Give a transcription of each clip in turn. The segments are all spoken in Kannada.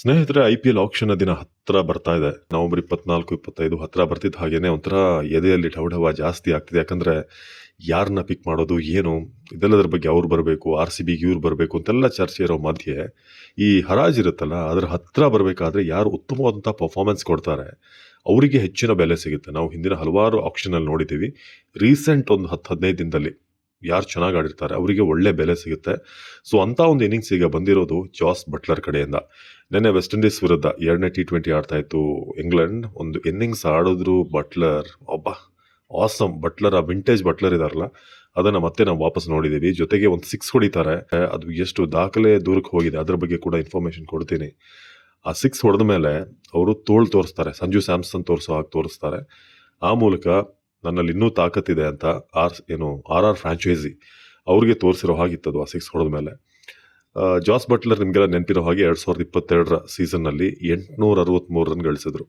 ಸ್ನೇಹಿತರೆ, ಐ ಪಿ ಎಲ್ ಆಕ್ಷನ್ ದಿನ ಹತ್ರ ಬರ್ತಾ ಇದೆ. ನವೆಂಬರ್ ಇಪ್ಪತ್ನಾಲ್ಕು, ಇಪ್ಪತ್ತೈದು ಹತ್ರ ಬರ್ತಿದ್ದ ಹಾಗೇನೆ ಒಂಥರ ಎದೆಯಲ್ಲಿ ಢವಢವ ಜಾಸ್ತಿ ಆಗ್ತಿದೆ. ಯಾಕಂದ್ರೆ ಯಾರನ್ನ ಪಿಕ್ ಮಾಡೋದು, ಏನು, ಇದೆಲ್ಲದರ ಬಗ್ಗೆ ಅವ್ರು ಬರಬೇಕು ಆರ್ ಸಿ ಬಿಗೆ ಇವ್ರು ಬರಬೇಕು ಅಂತೆಲ್ಲ ಚರ್ಚೆ ಇರೋ ಮಧ್ಯೆ ಈ ಹರಾಜ್ ಇರುತ್ತಲ್ಲ, ಅದರ ಹತ್ರ ಬರಬೇಕಾದ್ರೆ ಯಾರು ಉತ್ತಮವಾದಂಥ ಪರ್ಫಾರ್ಮೆನ್ಸ್ ಕೊಡ್ತಾರೆ, ಅವರಿಗೆ ಹೆಚ್ಚಿನ ಬೆಲೆ ಸಿಗುತ್ತೆ. ನಾವು ಹಿಂದಿನ ಹಲವಾರು ಆಪ್ಷನಲ್ಲಿ ನೋಡಿದ್ದೀವಿ. ರೀಸೆಂಟ್ ಒಂದು ಹತ್ತು, ಹದಿನೈದು ದಿನದಲ್ಲಿ ಯಾರು ಚೆನ್ನಾಗಿ ಆಡಿರ್ತಾರೆ, ಅವರಿಗೆ ಒಳ್ಳೆ ಬೆಲೆ ಸಿಗುತ್ತೆ. ಸೊ ಅಂಥ ಒಂದು ಇನ್ನಿಂಗ್ಸ್ ಈಗ ಬಂದಿರೋದು ಜಾಸ್ ಬಟ್ಲರ್ ಕಡೆಯಿಂದ. ನೆನ್ನೆ ವೆಸ್ಟ್ ಇಂಡೀಸ್ ವಿರುದ್ಧ ಎರಡನೇ ಟಿ ಟ್ವೆಂಟಿ ಆಡ್ತಾ ಇತ್ತು ಇಂಗ್ಲೆಂಡ್. ಒಂದು ಇನ್ನಿಂಗ್ಸ್ ಆಡಿದ್ರು ಬಟ್ಲರ್, ಒಬ್ಬ ಆಸಮ್ ಬಟ್ಲರ್, ಆ ವಿಂಟೇಜ್ ಬಟ್ಲರ್ ಇದಾರಲ್ಲ, ಅದನ್ನ ಮತ್ತೆ ನಾವು ವಾಪಸ್ ನೋಡಿದ್ದೀವಿ ಜೊತೆಗೆ ಒಂದು ಸಿಕ್ಸ್ ಹೊಡಿತಾರೆ. ಅದು ಎಷ್ಟು ದಾಖಲೆ ದೂರಕ್ಕೆ ಹೋಗಿದೆ, ಅದ್ರ ಬಗ್ಗೆ ಕೂಡ ಇನ್ಫಾರ್ಮೇಶನ್ ಕೊಡ್ತೀನಿ. ಆ ಸಿಕ್ಸ್ ಹೊಡೆದ ಮೇಲೆ ಅವರು ತೋಳ್ ತೋರಿಸ್ತಾರೆ. ಸಂಜು ಸ್ಯಾಮ್ಸನ್ ತೋರಿಸೋ ಹಾಗೆ ತೋರಿಸ್ತಾರೆ. ಆ ಮೂಲಕ ನನ್ನಲ್ಲಿ ಇನ್ನೂ ತಾಕತ್ತಿದೆ ಅಂತ ಆರ್ ಏನು ಆರ್ ಆರ್ ಫ್ರಾಂಚೈಸಿ ಅವ್ರಿಗೆ ತೋರಿಸಿರೋ ಹಾಗಿತ್ತದು ಆ ಸಿಕ್ಸ್ ಹೊಡೆದ ಮೇಲೆ. ಜಾಸ್ ಬಟ್ಲರ್ ನಿಮಗೆಲ್ಲ ನೆನಪಿರೋ ಹಾಗೆ ಎರಡು ಸಾವಿರದ ಇಪ್ಪತ್ತೆರಡರ ಸೀಸನ್ನಲ್ಲಿ ಎಂಟುನೂರ ಅರವತ್ತ್ಮೂರು ರನ್ ಗಳಿಸಿದ್ರು.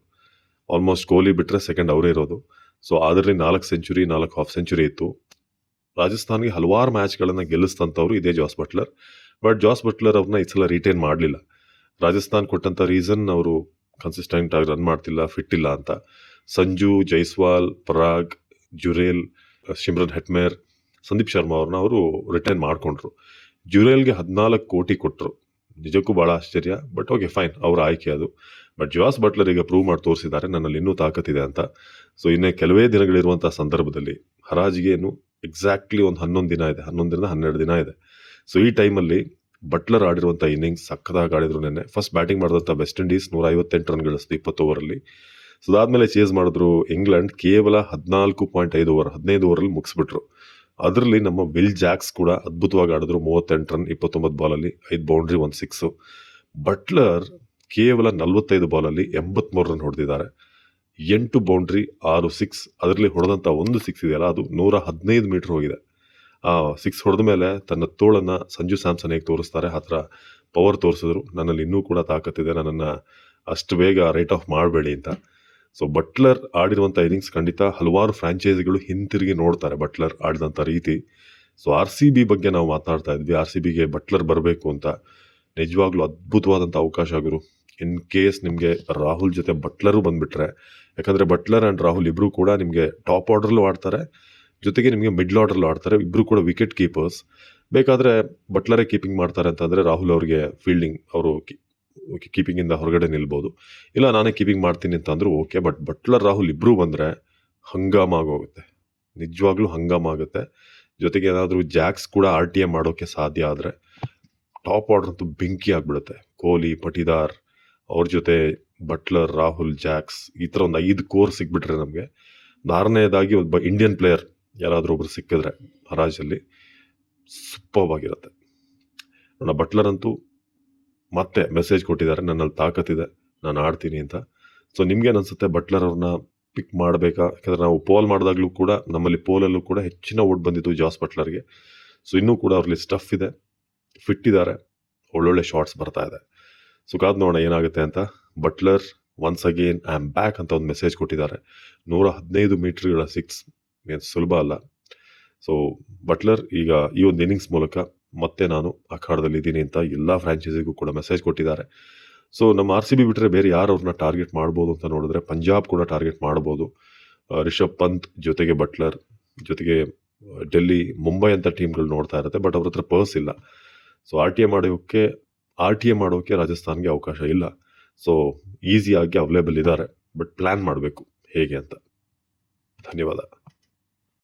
ಆಲ್ಮೋಸ್ಟ್ ಕೊಹ್ಲಿ ಬಿಟ್ಟರೆ ಸೆಕೆಂಡ್ ಅವರೇ ಇರೋದು. ಸೊ ಅದರಲ್ಲಿ ನಾಲ್ಕು ಸೆಂಚುರಿ, ನಾಲ್ಕು ಹಾಫ್ ಸೆಂಚುರಿ ಇತ್ತು. ರಾಜಸ್ಥಾನ್ಗೆ ಹಲವಾರು ಮ್ಯಾಚ್ಗಳನ್ನು ಗೆಲ್ಲಿಸ್ತಂಥವ್ರು ಇದೇ ಜಾಸ್ ಬಟ್ಲರ್. ಬಟ್ ಜಾಸ್ ಬಟ್ಲರ್ ಅವ್ರನ್ನ ಈ ಸಲ ರಿಟೈನ್ ಮಾಡಲಿಲ್ಲ. ರಾಜಸ್ಥಾನ್ ಕೊಟ್ಟಂಥ ರೀಸನ್ ಅವರು ಕನ್ಸಿಸ್ಟೆಂಟ್ ಆಗಿ ರನ್ ಮಾಡ್ತಿಲ್ಲ, ಫಿಟ್ ಇಲ್ಲ ಅಂತ. ಸಂಜು, ಜೈಸ್ವಾಲ್, ಪರಾಗ್ ಜುರೇಲ್ ಶಿಮ್ರನ್ ಹೆಟ್ಮೇರ್, ಸಂದೀಪ್ ಶರ್ಮಾ ಅವ್ರನ್ನ ಅವರು ರಿಟೈನ್ ಮಾಡಿಕೊಂಡ್ರು. ಜುರೇಲ್ಗೆ ಹದಿನಾಲ್ಕು ಕೋಟಿ ಕೊಟ್ಟರು ನಿಜಕ್ಕೂ ಭಾಳ ಆಶ್ಚರ್ಯ, ಬಟ್ ಓಕೆ ಫೈನ್ ಅವರ ಆಯ್ಕೆ ಅದು. ಬಟ್ ಜುವಾಸ್ ಬಟ್ಲರ್ ಈಗ ಪ್ರೂವ್ ಮಾಡಿ ತೋರಿಸಿದ್ದಾರೆ, ನನ್ನಲ್ಲಿ ಇನ್ನೂ ತಾಕತ್ತಿದೆ ಅಂತ. ಸೊ ಇನ್ನೇ ಕೆಲವೇ ದಿನಗಳಿರುವಂಥ ಸಂದರ್ಭದಲ್ಲಿ ಹರಾಜಿಗೆ ಏನು ಎಕ್ಸಾಕ್ಟ್ಲಿ ಒಂದು ಹನ್ನೊಂದು ದಿನ ಇದೆ, ಹನ್ನೊಂದರಿಂದ ಹನ್ನೆರಡು ದಿನ ಇದೆ. ಸೊ ಈ ಟೈಮಲ್ಲಿ ಬಟ್ಲರ್ ಆಡಿರುವಂಥ ಇನ್ನಿಂಗ್ಸ್ ಸಕ್ಕದಾಗಿ ಆಡಿದ್ರು ನೆನ್ನೆ. ಫಸ್ಟ್ ಬ್ಯಾಟಿಂಗ್ ಮಾಡಿದಂಥ ವೆಸ್ಟ್ ಇಂಡೀಸ್ ನೂರ ಐವತ್ತೆಂಟು ರನ್ ಗಳಿಸ್ತು ಇಪ್ಪತ್ತು ಓವರಲ್ಲಿ ಸೊ ಅದಾದಮೇಲೆ ಚೇಸ್ ಮಾಡಿದ್ರು ಇಂಗ್ಲೆಂಡ್ ಕೇವಲ ಹದಿನಾಲ್ಕು ಪಾಯಿಂಟ್ ಐದು ಓವರ್ ಹದಿನೈದು ಓವರಲ್ಲಿ ಮುಗಿಸ್ಬಿಟ್ರು. ಅದರಲ್ಲಿ ನಮ್ಮ ವಿಲ್ ಜಾಕ್ಸ್ ಕೂಡ ಅದ್ಭುತವಾಗಿ ಆಡಿದ್ರು ಮೂವತ್ತೆಂಟು ರನ್, ಇಪ್ಪತ್ತೊಂಬತ್ತು ಬಾಲಲ್ಲಿ ಐದು ಬೌಂಡ್ರಿ ಒಂದು ಸಿಕ್ಸು ಬಟ್ಲರ್ ಕೇವಲ ನಲವತ್ತೈದು ಬಾಲಲ್ಲಿ ಎಂಬತ್ಮೂರು ರನ್ ಹೊಡೆದಿದ್ದಾರೆ. ಎಂಟು ಬೌಂಡ್ರಿ ಆರು ಸಿಕ್ಸ್ ಅದರಲ್ಲಿ ಹೊಡೆದಂಥ ಒಂದು ಸಿಕ್ಸ್ ಇದೆಯಲ್ಲ, ಅದು ನೂರ ಹದಿನೈದು ಮೀಟರ್ ಹೋಗಿದೆ. ಆ ಸಿಕ್ಸ್ ಹೊಡೆದ ಮೇಲೆ ತನ್ನ ತೋಳನ್ನು ಸಂಜು ಸ್ಯಾಮ್ಸನ್ ಹೇಗೆ ತೋರಿಸ್ತಾರೆ, ಆ ಥರ ಪವರ್ ತೋರಿಸಿದ್ರು. ನನ್ನಲ್ಲಿ ಇನ್ನೂ ಕೂಡ ತಾಕತ್ತಿದೆ ನನ್ನನ್ನು ಅಷ್ಟು ಬೇಗ ರೈಟ್ ಆಫ್ ಮಾಡಬೇಡಿ ಅಂತ. ಸೊ ಬಟ್ಲರ್ ಆಡಿರುವಂಥ ಇನಿಂಗ್ಸ್ ಖಂಡಿತ ಹಲವಾರು ಫ್ರಾಂಚೈಸಿಗಳು ಹಿಂತಿರುಗಿ ನೋಡ್ತಾರೆ ಬಟ್ಲರ್ ಆಡಿದಂಥ ರೀತಿ. ಸೊ ಆರ್ ಸಿ ಬಿ ಬಗ್ಗೆ ನಾವು ಮಾತಾಡ್ತಾ ಇದ್ವಿ. ಆರ್ ಸಿ ಬಿಗೆ ಬಟ್ಲರ್ ಬರಬೇಕು ಅಂತ ನಿಜವಾಗ್ಲೂ ಅದ್ಭುತವಾದಂಥ ಅವಕಾಶ ಗುರು. ಇನ್ ಕೇಸ್ ನಿಮಗೆ ರಾಹುಲ್ ಜೊತೆ ಬಟ್ಲರು ಬಂದುಬಿಟ್ರೆ, ಯಾಕಂದರೆ ಬಟ್ಲರ್ ಆ್ಯಂಡ್ ರಾಹುಲ್ ಇಬ್ಬರು ಕೂಡ ನಿಮಗೆ ಟಾಪ್ ಆರ್ಡ್ರಲ್ಲೂ ಆಡ್ತಾರೆ. ಜೊತೆಗೆ ನಿಮಗೆ ಮಿಡ್ಲ್ ಆರ್ಡ್ರಲ್ಲೂ ಆಡ್ತಾರೆ. ಇಬ್ಬರು ಕೂಡ ವಿಕೆಟ್ ಕೀಪರ್ಸ್ ಬೇಕಾದರೆ ಬಟ್ಲರೇ ಕೀಪಿಂಗ್ ಮಾಡ್ತಾರೆ ಅಂತಂದರೆ ರಾಹುಲ್ ಅವರಿಗೆ ಫೀಲ್ಡಿಂಗ್ ಅವರು ಕೀಪಿಂಗಿಂದ ಹೊರಗಡೆ ನಿಲ್ಬೋದು. ಇಲ್ಲ, ನಾನೇ ಕೀಪಿಂಗ್ ಮಾಡ್ತೀನಿ ಅಂತ ಓಕೆ ಬಟ್ ಬಟ್ಲರ್ ರಾಹುಲ್ ಇಬ್ಬರೂ ಬಂದರೆ ಹಂಗಾಮ ಆಗೋಗುತ್ತೆ. ನಿಜವಾಗ್ಲೂ ಹಂಗಾಮ ಆಗುತ್ತೆ. ಜೊತೆಗೆ ಏನಾದರೂ ಜಾಕ್ಸ್ ಕೂಡ ಆರ್ ಟಿ ಎ ಮಾಡೋಕ್ಕೆ ಸಾಧ್ಯ ಆದರೆ ಟಾಪ್ ಆರ್ಡರ್ ಅಂತೂ ಬೆಂಕಿ ಆಗಿಬಿಡುತ್ತೆ. ಕೊಹ್ಲಿ ಪಟಿದಾರ್ ಅವ್ರ ಜೊತೆ ಬಟ್ಲರ್ ರಾಹುಲ್ ಜಾಕ್ಸ್ ಈ ಥರ ಒಂದು ಐದು ಕೋರ್ ಸಿಕ್ಬಿಟ್ರೆ ನಮಗೆ. ಆರನೇದಾಗಿ ಒಬ್ಬ ಇಂಡಿಯನ್ ಪ್ಲೇಯರ್ ಯಾರಾದರೂ ಒಬ್ರು ಸಿಕ್ಕಿದ್ರೆ ಹರಾಜಲ್ಲಿ ಸೂಪರ್ ಆಗಿರುತ್ತೆ. ನೋಡ ಬಟ್ಲರ್ ಅಂತೂ ಮತ್ತೆ ಮೆಸೇಜ್ ಕೊಟ್ಟಿದ್ದಾರೆ, ನನ್ನಲ್ಲಿ ತಾಕತ್ತಿದೆ ನಾನು ಆಡ್ತೀನಿ ಅಂತ. ಸೊ ನಿಮ್ಗೇನು ಅನ್ಸುತ್ತೆ ಬಟ್ಲರ್ ಅವ್ರನ್ನ ಪಿಕ್ ಮಾಡಬೇಕಾ? ಯಾಕಂದ್ರೆ ನಾವು ಪೋಲ್ ಮಾಡಿದಾಗಲೂ ಕೂಡ, ನಮ್ಮಲ್ಲಿ ಪೋಲಲ್ಲೂ ಕೂಡ ಹೆಚ್ಚಿನ ಓಟ್ ಬಂದಿತ್ತು ಜಾಸ್ ಬಟ್ಲರ್ಗೆ ಸೊ ಇನ್ನೂ ಕೂಡ ಅವ್ರಲ್ಲಿ ಸ್ಟಫ್ ಇದೆ. ಫಿಟ್ ಇದ್ದಾರೆ. ಒಳ್ಳೊಳ್ಳೆ ಶಾರ್ಟ್ಸ್ ಬರ್ತಾ ಇದೆ. ಸೊ ಕಾದ್ ನೋಡೋಣ ಏನಾಗುತ್ತೆ ಅಂತ. Buttler once again I am back ಅಂತ ಒಂದು ಮೆಸೇಜ್ ಕೊಟ್ಟಿದ್ದಾರೆ. ನೂರ ಹದಿನೈದು ಮೀಟರ್ಗಳ ಸಿಕ್ಸ್ ಏನು ಸುಲಭ ಅಲ್ಲ. ಸೊ ಬಟ್ಲರ್ ಈಗ ಈ ಒಂದು ಇನ್ನಿಂಗ್ಸ್ ಮೂಲಕ ಮತ್ತೆ ನಾನು ಅಖಾಡದಲ್ಲಿ ಇದ್ದೀನಿ ಅಂತ ಎಲ್ಲ ಫ್ರಾಂಚೈಸಿಗೂ ಕೂಡ ಮೆಸೇಜ್ ಕೊಟ್ಟಿದ್ದಾರೆ. ಸೊ ನಮ್ಮ ಆರ್ ಸಿ ಬಿ ಬಿಟ್ಟರೆ ಬೇರೆ ಯಾರು ಅವ್ರನ್ನ ಟಾರ್ಗೆಟ್ ಮಾಡ್ಬೋದು ಅಂತ ನೋಡಿದ್ರೆ ಪಂಜಾಬ್ ಕೂಡ ಟಾರ್ಗೆಟ್ ಮಾಡ್ಬೋದು. ರಿಷಬ್ ಪಂತ್ ಜೊತೆಗೆ ಬಟ್ಲರ್ ಜೊತೆಗೆ ಡೆಲ್ಲಿ ಮುಂಬೈ ಅಂತ ಟೀಮ್ಗಳು ನೋಡ್ತಾ ಇರುತ್ತೆ ಬಟ್ ಅವ್ರ ಹತ್ರ ಪರ್ಸ್ ಇಲ್ಲ. ಸೊ ಆರ್ ಟಿ ಎ ಮಾಡೋಕ್ಕೆ ಆರ್ ಟಿ ಎ ಮಾಡೋಕ್ಕೆ ರಾಜಸ್ಥಾನ್ಗೆ ಅವಕಾಶ ಇಲ್ಲ. ಸೊ ಈಸಿಯಾಗಿ ಅವೈಲೇಬಲ್ ಇದ್ದಾರೆ ಬಟ್ ಪ್ಲ್ಯಾನ್ ಮಾಡಬೇಕು ಹೇಗೆ ಅಂತ. ಧನ್ಯವಾದ.